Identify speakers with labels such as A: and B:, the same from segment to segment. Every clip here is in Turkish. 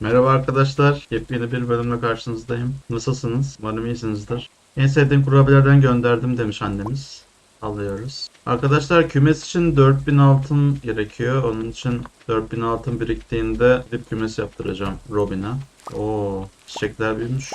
A: Merhaba arkadaşlar. Yepyeni bir bölümle karşınızdayım. Nasılsınız? Umarım iyisinizdir. En sevdiğim kurabiyelerden gönderdim demiş annemiz. Alıyoruz. Arkadaşlar kümes için 4000 altın gerekiyor. Onun için 4000 altın biriktiğinde dip kümes yaptıracağım Robin'a. Oo, çiçekler büyümüş.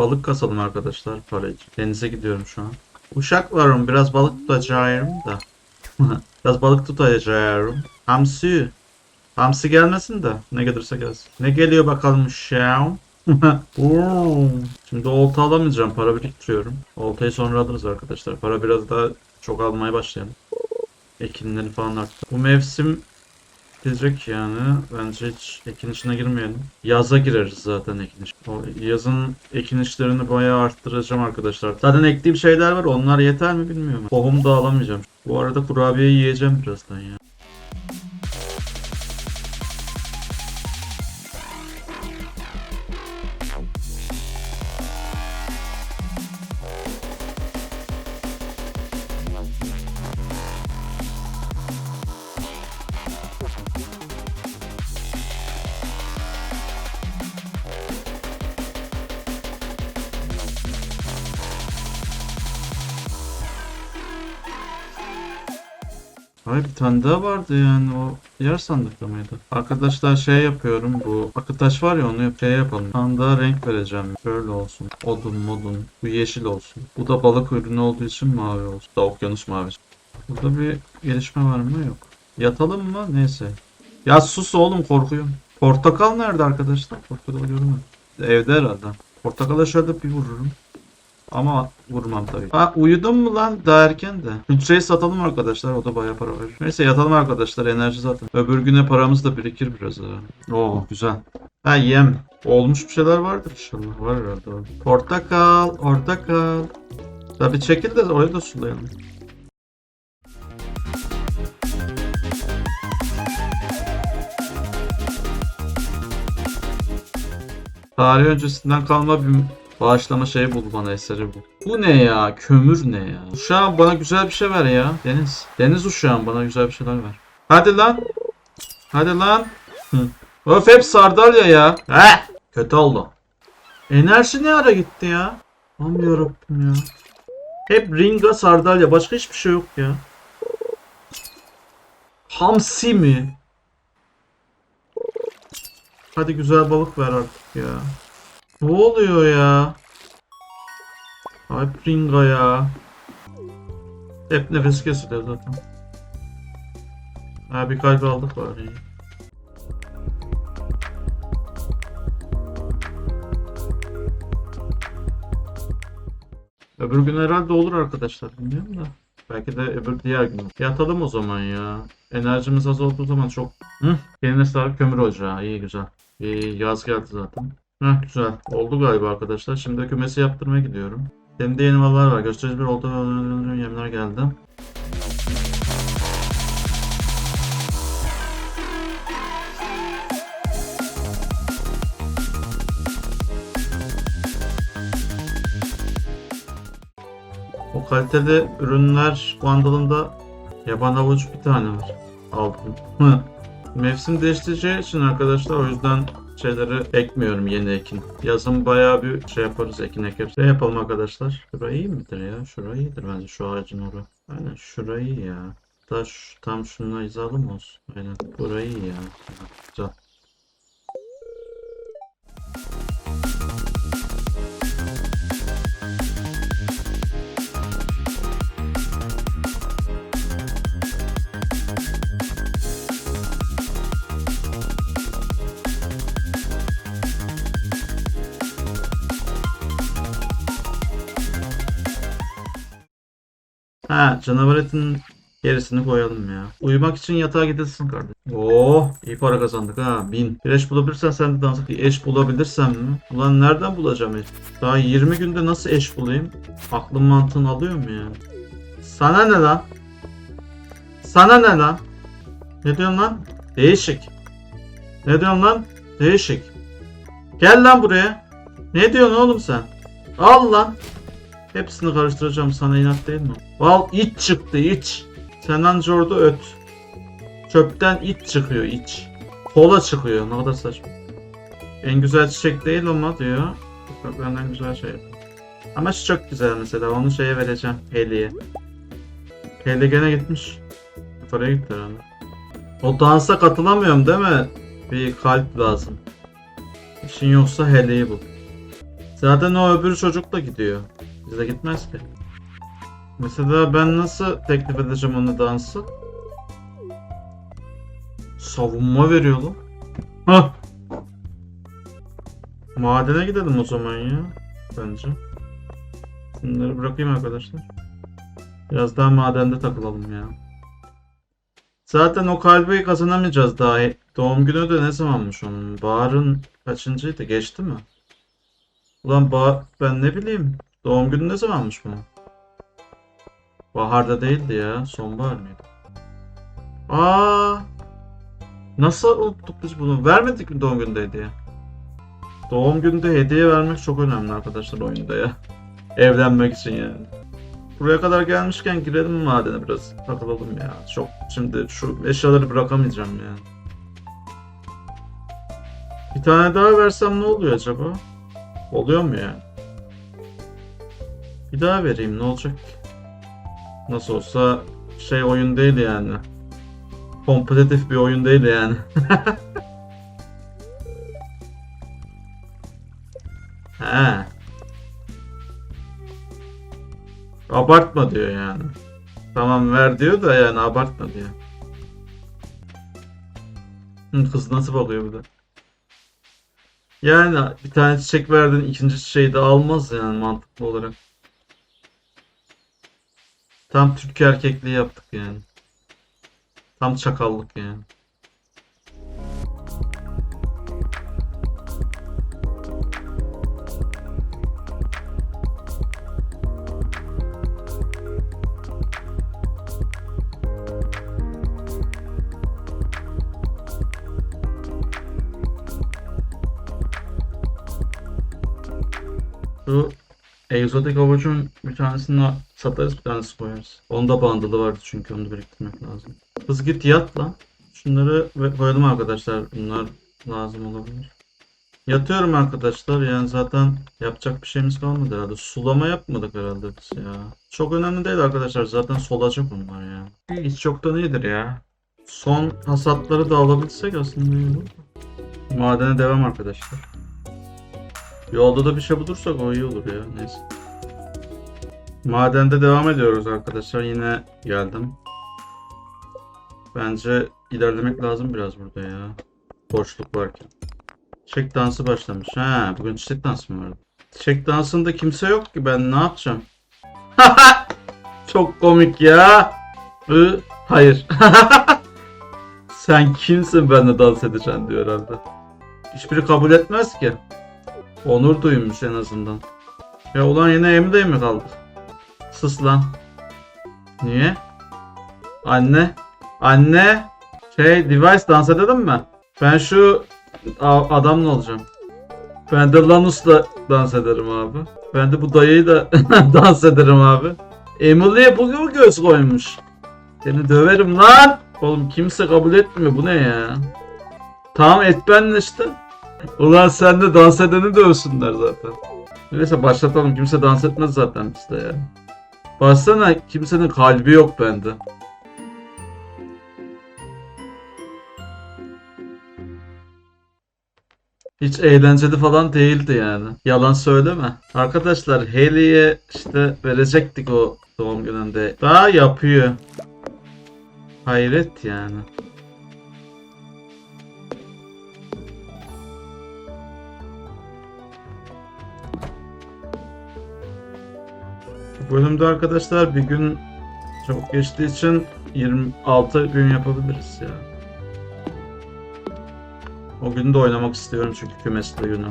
A: Balık kasalım arkadaşlar para için. Denize gidiyorum şu an. Uşak varım biraz balık tutacağım da. biraz balık tutacağım. Hamsi. Hamsi gelmesin de ne gelirse gelsin. Ne geliyor bakalım Oo. Şimdi olta alamayacağım. Para biriktiriyorum. Oltayı sonra alırız arkadaşlar. Para biraz daha çok almaya başlayalım. Ekinleri falan arttı. Bu mevsim Gidecek yani. Bence hiç ekin işine girmeyelim. Yaza gireriz zaten ekin iş. O yazın ekin işlerini bayağı arttıracağım arkadaşlar. Zaten ektiğim şeyler var. Onlar yeter mi bilmiyorum. Tohum da alamayacağım. Bu arada kurabiye yiyeceğim birazdan ya. Hayır bir tane daha vardı yani o diğer sandıkta mıydı? Arkadaşlar şey yapıyorum bu akıtaş var ya onu şey yapalım. Tane daha renk vereceğim. Böyle olsun. Odun modun. Bu yeşil olsun. Bu da balık ürünü olduğu için mavi olsun. Da okyanus mavisi. Burada bir gelişme var mı? Yok. Yatalım mı? Neyse. Ya sus oğlum korkuyorum. Portakal nerede arkadaşlar? Portakal görmedim. Evde herhalde. Portakala şöyle bir vururum. Ama vurmam tabii. Ha uyudun mu lan? Daha erken de. Hücreyi satalım arkadaşlar. O da bayağı para verir. Neyse yatalım arkadaşlar. Enerji zaten. Öbür güne paramız da birikir biraz daha. Oo güzel. Ha yem. Olmuş bir şeyler vardır inşallah. Var herhalde. Var. Portakal. Portakal. Tabii çekil de orayı da sulayalım. Tarih öncesinden kalma bir bağışlama şeyi bul bana eseri bu. Bu ne ya? Kömür ne ya? Uşağım bana güzel bir şey ver ya. Deniz. Deniz uşağım bana güzel bir şeyler ver. Hadi lan. Hadi lan. Hı. Öf hep sardalya ya. Heh. Kötü oldu. Enerji ne ara gitti ya? Aman yarabbim ya. Hep ringa sardalya. Başka hiçbir şey yok ya. Hamsi mi? Hadi güzel balık ver artık ya. Ne oluyor ya? Ay Pringa ya. Hep nefes kesiliyor zaten. Ha bir kalp aldık var iyi. Öbür gün herhalde olur arkadaşlar bilmiyorum da. Belki de öbür diğer gün. Yatalım o zaman ya. Enerjimiz az olduğu zaman çok... Hı? Eline sağlık kömür ocağı. İyi güzel. İyi yaz geldi zaten. Heh güzel. Oldu galiba arkadaşlar. Şimdi kümesi yaptırmaya gidiyorum. Elimde yeni mallar var. Gösterici bir olta ve yemler geldi. O kaliteli ürünler bandalında yaban havuç bir tane var. Aldım. Mevsim değiştireceği için arkadaşlar o yüzden şeyleri ekmiyorum yeni ekin. Yazın bayağı bir şey yaparız ekin ekeriz. Ne yapalım arkadaşlar? Şurayı iyi midir ya? Şurayı iyidir bence şu ağacın orası. Aynen şurayı ya. Da şu, tam şununla hizalı olsun? Aynen burayı ya. Güzel. Ha canavar etinin gerisini koyalım ya. Uyumak için yatağa gidilsin kardeşim. Oo iyi para kazandık ha. Bin. Bir eş bulabilirsen sen de dansa eş bulabilirsem mi? Ulan nereden bulacağım eş? Daha 20 günde nasıl eş bulayım? Aklım mantığını alıyor mu ya? Sana ne lan? Sana ne lan? Ne diyorsun lan? Değişik. Ne diyorsun lan? Değişik. Gel lan buraya. Ne diyorsun oğlum sen? Al lan. Hepsini karıştıracağım sana inat değil mi? Al iç çıktı iç. Sen anca orada öt. Çöpten iç çıkıyor iç. Kola çıkıyor ne kadar saçma. En güzel çiçek değil ama diyor. Bak benden güzel şey. Ama şu çok güzel mesela onu şeye vereceğim. Heliye. Heli gene gitmiş. Oraya gitti herhalde. O dansa katılamıyorum değil mi? Bir kalp lazım. İşin yoksa Heli'yi bul. Zaten o öbür çocuk da gidiyor. Bize gitmez ki. Mesela ben nasıl teklif edeceğim onu dansı? Savunma veriyor lan. Hah. Madene gidelim o zaman ya. Bence. Bunları bırakayım arkadaşlar. Biraz daha madende takılalım ya. Zaten o kalbi kazanamayacağız daha. Doğum günü de ne zamanmış onun? Bahar'ın kaçıncıydı? Geçti mi? Ulan ba ben ne bileyim. Doğum günü ne zamanmış bunun? Baharda değildi ya. Sonbahar mıydı? Aa! Nasıl unuttuk biz bunu? Vermedik mi doğum gününde hediye? Doğum gününde hediye vermek çok önemli arkadaşlar oyunda ya. Evlenmek için yani. Buraya kadar gelmişken girelim mi madene biraz takılalım ya. Çok şimdi şu eşyaları bırakamayacağım ya. Bir tane daha versem ne oluyor acaba? Oluyor mu ya? Bir daha vereyim ne olacak? Nasıl olsa şey oyun değil yani. Kompetitif bir oyun değil yani. He. Abartma diyor yani. Tamam ver diyor da yani abartma diyor. Kız nasıl bakıyor bir de. Yani bir tane çiçek verdin ikinci çiçeği de almaz yani mantıklı olarak. Tam Türk erkekliği yaptık yani. Tam çakallık yani. Egzotik avucun bir tanesini satarız bir tanesi koyarız. Onda bandılı vardı çünkü onu biriktirmek lazım. Kız git yat lan. Şunları koyalım arkadaşlar. Bunlar lazım olabilir. Yatıyorum arkadaşlar. Yani zaten yapacak bir şeyimiz kalmadı herhalde. Sulama yapmadık herhalde biz ya. Çok önemli değil arkadaşlar. Zaten solacak bunlar ya. Hiç çoktan iyidir ya. Son hasatları da alabilsek aslında iyi olur. Madene devam arkadaşlar. Yolda da bir şey bulursak o iyi olur ya. Neyse. Madende devam ediyoruz arkadaşlar. Yine geldim. Bence ilerlemek lazım biraz burada ya. Boşluk varken. Çiçek dansı başlamış. Ha, bugün çiçek dansı mı vardı? Çiçek dansında kimse yok ki ben ne yapacağım? Çok komik ya. Hı, hayır. Sen kimsin benimle dans edeceksin diyor herhalde. Hiçbiri kabul etmez ki. Onur duymuş en azından. Ya ulan yine Emre mi kaldı? Sus lan. Niye? Anne. Anne. Şey device dans edelim mi? Ben şu adamla olacağım. Ben de Lanus'la dans ederim abi. Ben de bu dayıyı da dans ederim abi. Emily'e bu bu göz koymuş. Seni döverim lan. Oğlum kimse kabul etmiyor. Bu ne ya? Tamam et benle işte. Ulan sen de dans edeni dövsünler zaten. Neyse başlatalım. Kimse dans etmez zaten bizde ya. Baksana kimsenin kalbi yok bende. Hiç eğlenceli falan değildi yani. Yalan söyleme. Arkadaşlar Haley'e işte verecektik o doğum gününde. Daha yapıyor. Hayret yani. Bu bölümde arkadaşlar bir gün çok geçtiği için 26 gün yapabiliriz ya. O günü de oynamak istiyorum çünkü kümesli günü.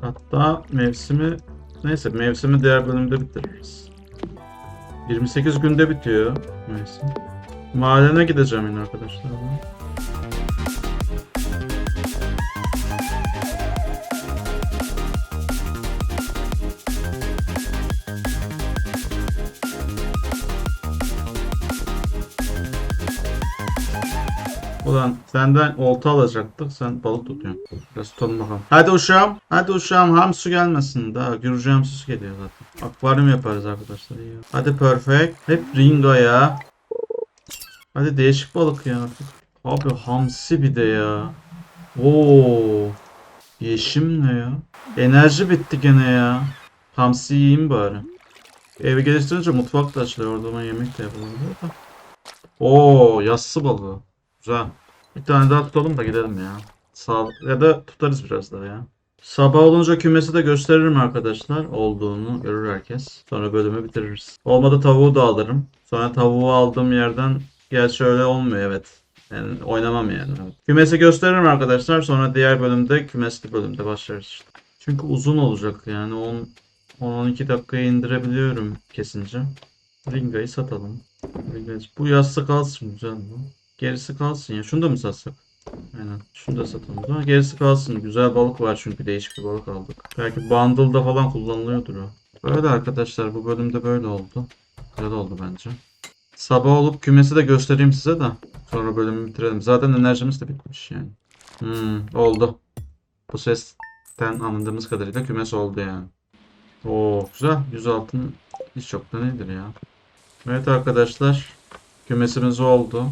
A: Hatta mevsimi neyse mevsimi diğer bölümde bitiririz. 28 günde bitiyor mevsim. Madene gideceğim yine arkadaşlar. Ulan senden olta alacaktık. Sen balık tutuyorsun. Biraz tutalım bakalım. Hadi uşağım. Hadi uşağım. Hamsu gelmesin. Daha Gürcü hamsusu geliyor zaten. Akvaryum yaparız arkadaşlar. iyi. Hadi perfect. Hep ringa ya. Hadi değişik balık ya. Abi hamsi bir de ya. Oo. Yeşim ne ya? Enerji bitti gene ya. Hamsi yiyeyim bari. Evi geliştirince mutfak da açılıyor. Orada bana yemek de yapılabiliyor da. Oo, yassı balığı. Güzel. Bir tane daha tutalım da gidelim ya. Sağ ya da tutarız biraz daha ya. Sabah olunca kümesi de gösteririm arkadaşlar. Olduğunu görür herkes. Sonra bölümü bitiririz. Olmadı tavuğu da alırım. Sonra tavuğu aldığım yerden gerçi öyle olmuyor evet. Yani oynamam yani. Kümesi gösteririm arkadaşlar. Sonra diğer bölümde kümesli bölümde başlarız işte. Çünkü uzun olacak yani 10 10-12 dakikaya indirebiliyorum kesince. Ringa'yı satalım. Ringa'yı- Bu yassı kalsın güzel bu. Gerisi kalsın ya. Şunu da mı satsak? Aynen. Şunu da satalım. Ama gerisi kalsın. Güzel balık var çünkü değişik bir balık aldık. Belki bundle'da falan kullanılıyordur o. Böyle arkadaşlar bu bölümde böyle oldu. Güzel oldu bence. Sabah olup kümesi de göstereyim size de. Sonra bölümü bitirelim. Zaten enerjimiz de bitmiş yani. Hmm, oldu. Bu sesten anladığımız kadarıyla kümes oldu yani. Oo güzel. 100 altın hiç çok da nedir ya. Evet arkadaşlar. Kümesimiz oldu.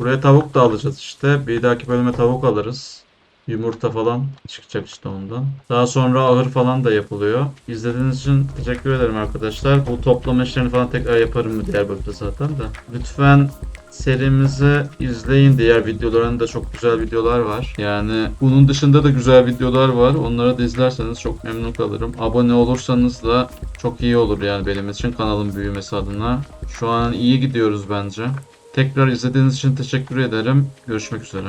A: Buraya tavuk da alacağız işte. Bir dahaki bölüme tavuk alırız. Yumurta falan çıkacak işte ondan. Daha sonra ahır falan da yapılıyor. İzlediğiniz için teşekkür ederim arkadaşlar. Bu toplama işlerini falan tekrar yaparım mı diğer bölümde zaten de. Lütfen serimizi izleyin. Diğer videolarında çok güzel videolar var. Yani bunun dışında da güzel videolar var. Onları da izlerseniz çok memnun kalırım. Abone olursanız da çok iyi olur yani benim için kanalın büyümesi adına. Şu an iyi gidiyoruz bence. Tekrar izlediğiniz için teşekkür ederim. Görüşmek üzere.